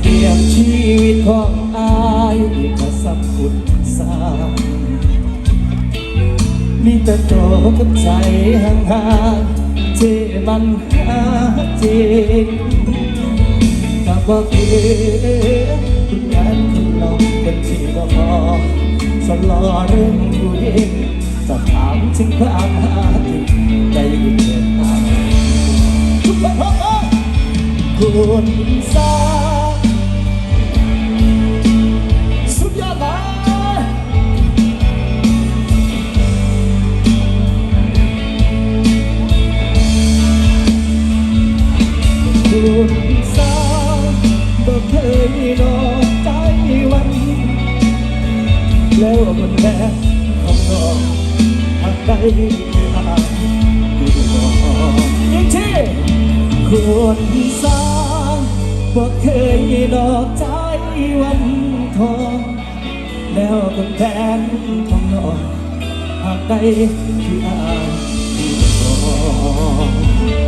เกียบชีวิตของอายก็สับคุญสางมีแต่โตกับใจห่างๆที่มันหาจริงกับว่าเพียงคุณงานคุณลองเป็นที่บ่พอสลอเรื่องผู้หญิงจะถามถึงความหาจริงได้ยินเถิดตามคุณสา แล้วมันแค่ของนอกหากใดคือทางที่บอกอีกทีคุณสาวก็เคยดอกใจวันทองแล้วคนแทนของนอกหากใดคืออายที่บอก